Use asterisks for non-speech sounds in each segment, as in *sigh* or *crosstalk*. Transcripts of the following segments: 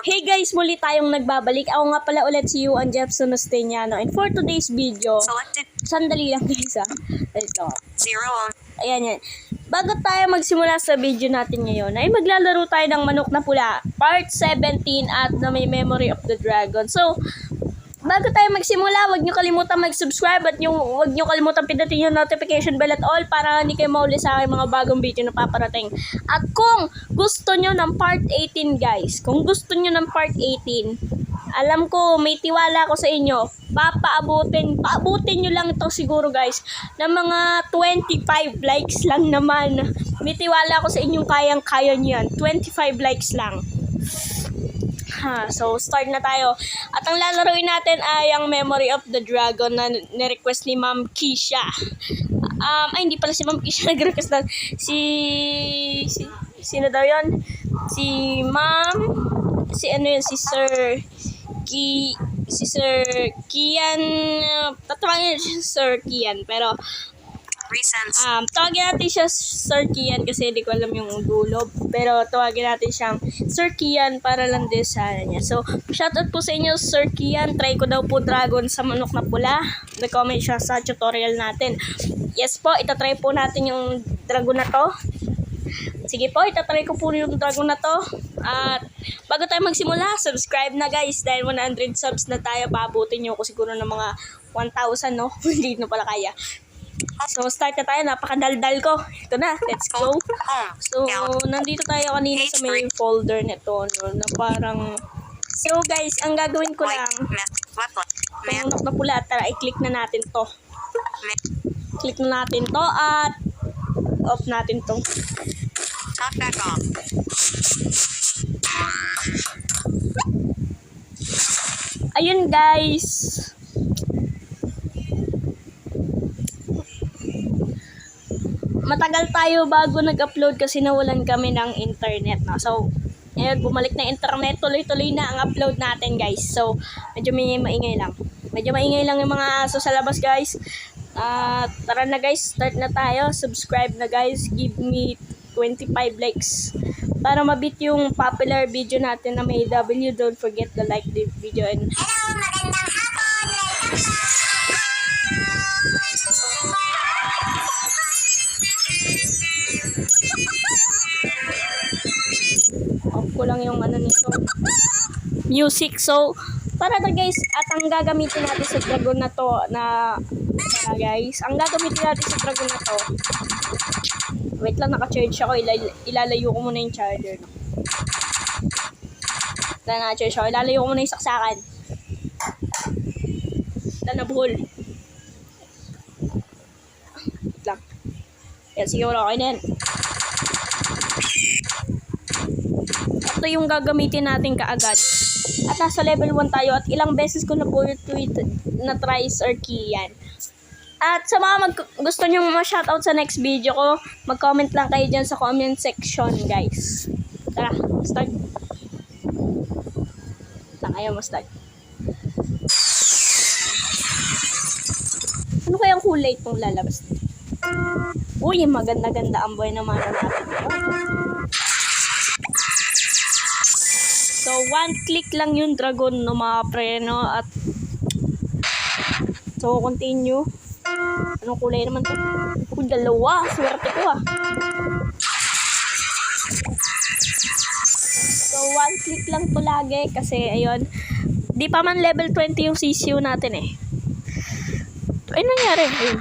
Hey guys, muli tayong nagbabalik. Ako nga pala ulit si Juan Jefferson Osteniano. And for today's video, Selected sandali lang guys ha. Ito. zero on Ayan yan. Bago tayo magsimula sa video natin ngayon, ay maglalaro tayo ng Manok na Pula, part 17 at na may Memory of the Dragon. So, bago tayo magsimula, huwag nyo kalimutan mag-subscribe at yung, huwag nyo kalimutan pindutin yung notification bell at all para hindi kayo mauli sa aking mga bagong video na paparating. At kung gusto nyo ng part 18 guys, kung gusto nyo ng part 18, alam ko, may tiwala ko sa inyo. Papaabutin, paabutin nyo lang ito siguro guys, ng mga 25 likes lang naman. May tiwala ko sa inyong kayang-kaya nyo yan. 25 likes lang. Ha, so start na tayo. At ang lalaroin natin ay ang Memory of the Dragon na ni-request ni Ma'am Kisha. Um, ay, hindi pala si Ma'am Kisha *laughs* nag-request na. Si, si, sino daw yon? Si Ma'am, si ano yun, si Sir, Ki, si Sir Kian, uh, tatawagin siya Sir Kian, pero resense. Um, tawagin natin siya Sir Kian kasi hindi ko alam yung dulo. Pero tawagin natin siyang Sir Kian para lang din sa niya. So, shoutout po sa inyo Sir Kian. Try ko daw po dragon sa manok na pula. Nag-comment siya sa tutorial natin. Yes po, itatry po natin yung dragon na to. Sige po, itatry ko po yung dragon na to. At bago tayo magsimula, subscribe na guys. Dahil 100 subs na tayo, pabutin nyo ko siguro ng mga 1,000 no? *laughs* Hindi na pala kaya. So, start na tayo. Napakadaldal ko. Ito na. Let's go. So, nandito tayo kanina sa may folder nito, no, na parang... So, guys, ang gagawin ko lang, tumunok na pula, tara, i-click na natin to. Click na natin to at off natin to. Talk back. Ayun, guys. Matagal tayo bago nag-upload kasi nawalan kami ng internet na. So, ngayon, bumalik na internet. Tuloy-tuloy na ang upload natin, guys. So, medyo may maingay lang. Medyo maingay lang yung mga aso sa labas, guys. Ah, tara na, guys. Start na tayo. Subscribe na, guys. Give me 25 likes. Para mabit yung popular video natin na may W, don't forget to like the video and off music. So para na guys. At ang gagamitin natin sa dragon na to na para guys. Ang gagamitin natin sa dragon na to. Wait lang naka-charge ako. Ilal- ilalayo ko muna yung charger. No? na naka-charge ako. Ilalayo ko muna yung saksakan. Na nabuhol wait lang. Yan siguro okay na ito yung gagamitin natin kaagad. At nasa level 1 tayo at ilang beses ko na po yung tweet na try Sir Kian. At sa mga mag- gusto nyo ma-shoutout sa next video ko, mag-comment lang kayo dyan sa comment section, guys. Tara, start. Saan kayo mo-start? Ano kayang kulay itong lalabas? Uy, maganda-ganda ang buhay ng mana natin. One click lang yung dragon no mga pre, no? At, so, continue. Anong kulay naman to? Uy, dalawa. Swerte ko ah. So, one click lang to lagi kasi, ayun. Di pa man level 20 yung CCU natin eh. Ay, nangyari? Ayun.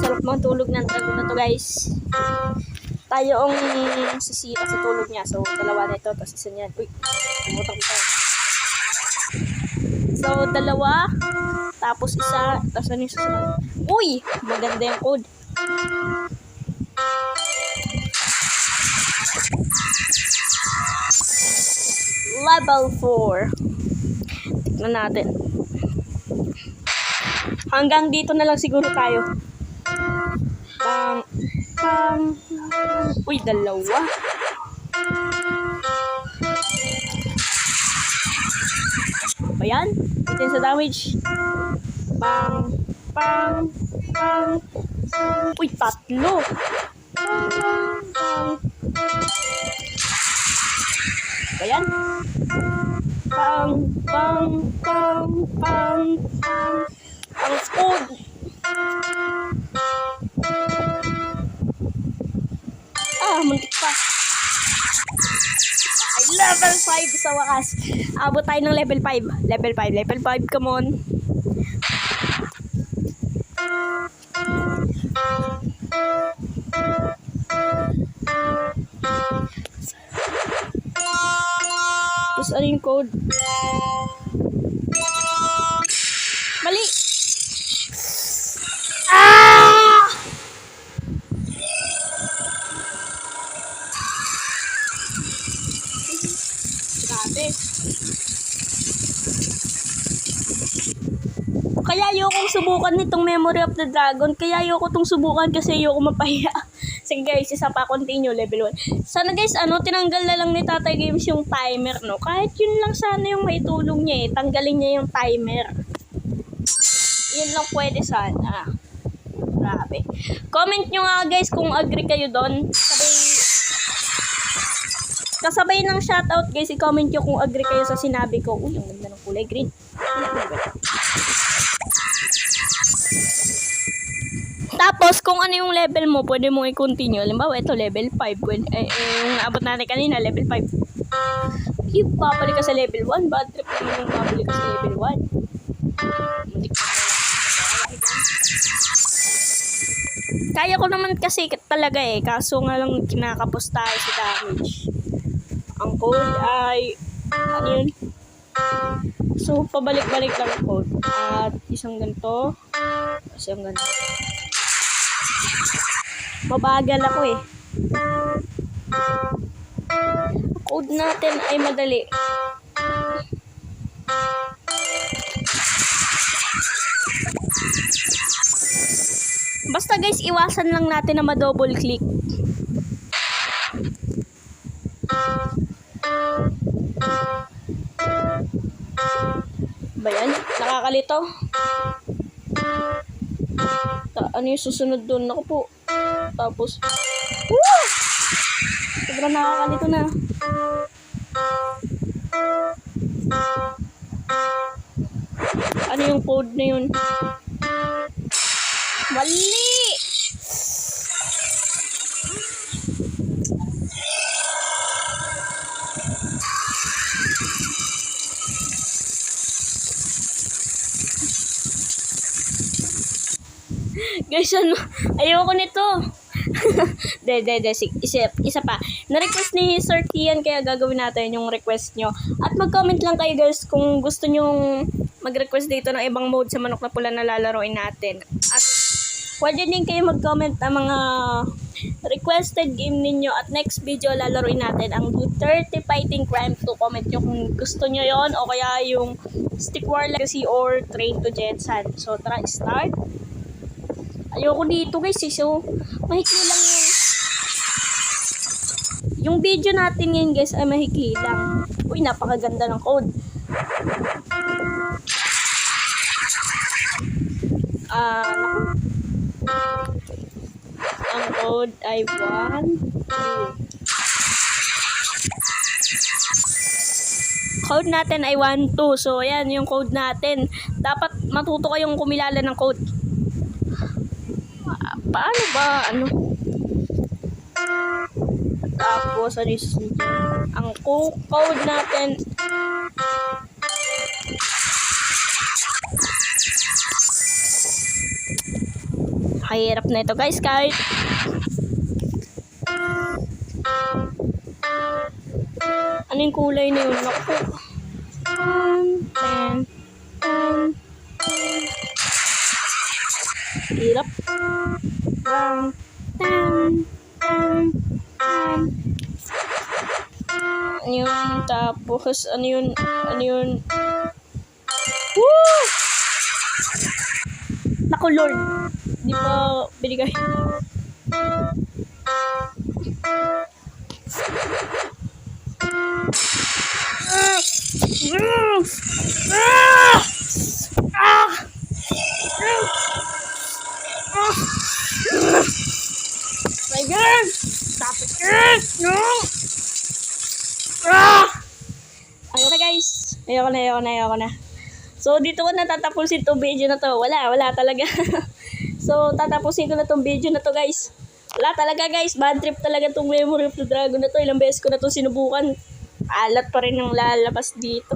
Sarap mga tulog ng dragon na to, guys tayo ang sisira sa tulog niya. So, dalawa na ito, tapos isa niya. Uy, pumutang ko. So, dalawa, tapos isa, tapos ano yung susunod? Uy, maganda yung code. Level 4. Tignan natin. Hanggang dito na lang siguro tayo. Pang, pang, uy, dalawa. Ayan, itin sa damage. Pang, pang, pang, uy, tatlo. Pang, pang, pang. yan? Pang, pang, pang, pang, pang. Ang code. Ah, muntik pa. Okay, level 5 sa wakas. Abot tayo ng level 5. Level 5, level 5, come on. Tapos ano yung code? Mali! Ah! Grabe. Kaya ayokong subukan nitong Memory of the Dragon. Kaya ayoko tong subukan kasi ayoko mapahiya. *laughs* Sige guys, isa pa continue level 1. Sana guys, ano, tinanggal na lang ni Tatay Games yung timer, no? Kahit yun lang sana yung maitulong niya eh. Tanggalin niya yung timer. Yun lang pwede sana. Grabe. Comment nyo nga guys kung agree kayo doon. Sabay, kasabay ng shoutout guys, i-comment nyo kung agree kayo sa sinabi ko. Uy, ang ganda ng kulay green. Tapos, kung ano yung level mo, pwede mong i-continue. Halimbawa, ito, level 5. Pwede, eh, eh, yung naabot natin kanina, level 5. Yung babalik ka sa level 1, bad trip naman yung babalik ka sa level 1. Muntik pa na lang. Kaya ko naman kasi talaga eh, kaso nga lang kinakapos tayo sa damage. Ang code ay, ano yun? So, pabalik-balik lang ang code. At isang ganito, isang ganito. Mabagal ako eh. Code natin ay madali. Basta guys, iwasan lang natin na ma-double click. Ba yan? Nakakalito? Ta ano yung susunod doon? Naku po. Tapos, Woo! Sobrang nakakalito na. Ano yung code na yun? Mali! Guys, ano? Ayoko nito. *laughs* de, de, de. Isa, isa pa. Na-request ni Sir Kian, kaya gagawin natin yung request nyo. At mag-comment lang kayo guys kung gusto nyong mag-request dito ng ibang mode sa manok na pula na lalaroin natin. At pwede din kayo mag-comment ang mga requested game ninyo at next video lalaroin natin ang 30 Fighting Crime 2. Comment nyo kung gusto nyo yon o kaya yung Stick War Legacy or Train to Jetson. So, tara, start. Ayoko dito guys eh. So, mahikli lang yung... Yung video natin ngayon guys ay mahikli lang. Uy, napakaganda ng code. Ah, naku. Ang code ay 1, 2. Code natin ay 1, 2. So, ayan yung code natin. Dapat matuto kayong kumilala ng code. Paano ba, ano? Tapos, ano yung? Ang co- code natin Kahirap na ito guys kahit Ano yung kulay na yun? Naku. Hirap. Ten, ten, ten. Ano yun? Tapos, ano yun? Ano yun? Woo! Naku, Lord. Di pa binigay. My God! Stop it! No! Ah! Ayoko na, ayoko na. So, dito ko na tatapusin tong video na to. Wala, wala talaga. *laughs* so, tatapusin ko na tong video na to, guys. Wala talaga, guys. Bad trip talaga tong Memory of the Dragon na to. Ilang beses ko na to sinubukan. Alat pa rin ang lalabas dito.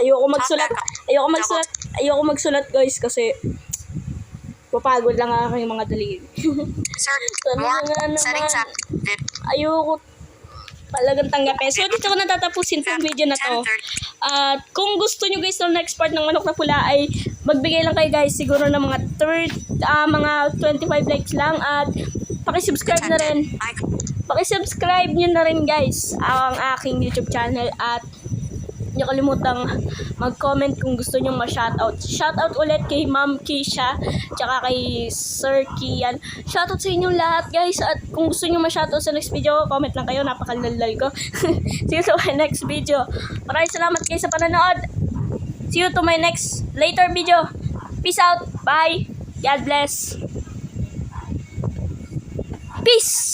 Ayoko magsulat. Ayoko magsulat. Ayoko magsulat, guys, kasi papagod lang ang aking mga daliri. *laughs* Sana More. Settings. Vid. Ayoko talagang tanggapin. So, dito ko na tatapusin tong video na to. 10:30. At kung gusto nyo guys ng next part ng manok na pula ay magbigay lang kayo guys siguro ng mga third, ah, mga 25 likes lang at paki-subscribe na rin. Paki-subscribe nyo na rin guys ang aking YouTube channel at Huwag niyo kalimutang mag-comment kung gusto nyo ma-shoutout. Shoutout ulit kay Ma'am Keisha, tsaka kay Sir Kian. Shoutout sa inyo lahat, guys. At kung gusto nyo ma-shoutout sa next video, comment lang kayo. Napakalalal ko. *laughs* See you to my next video. Maraming salamat guys sa panonood. See you to my next later video. Peace out. Bye. God bless. Peace.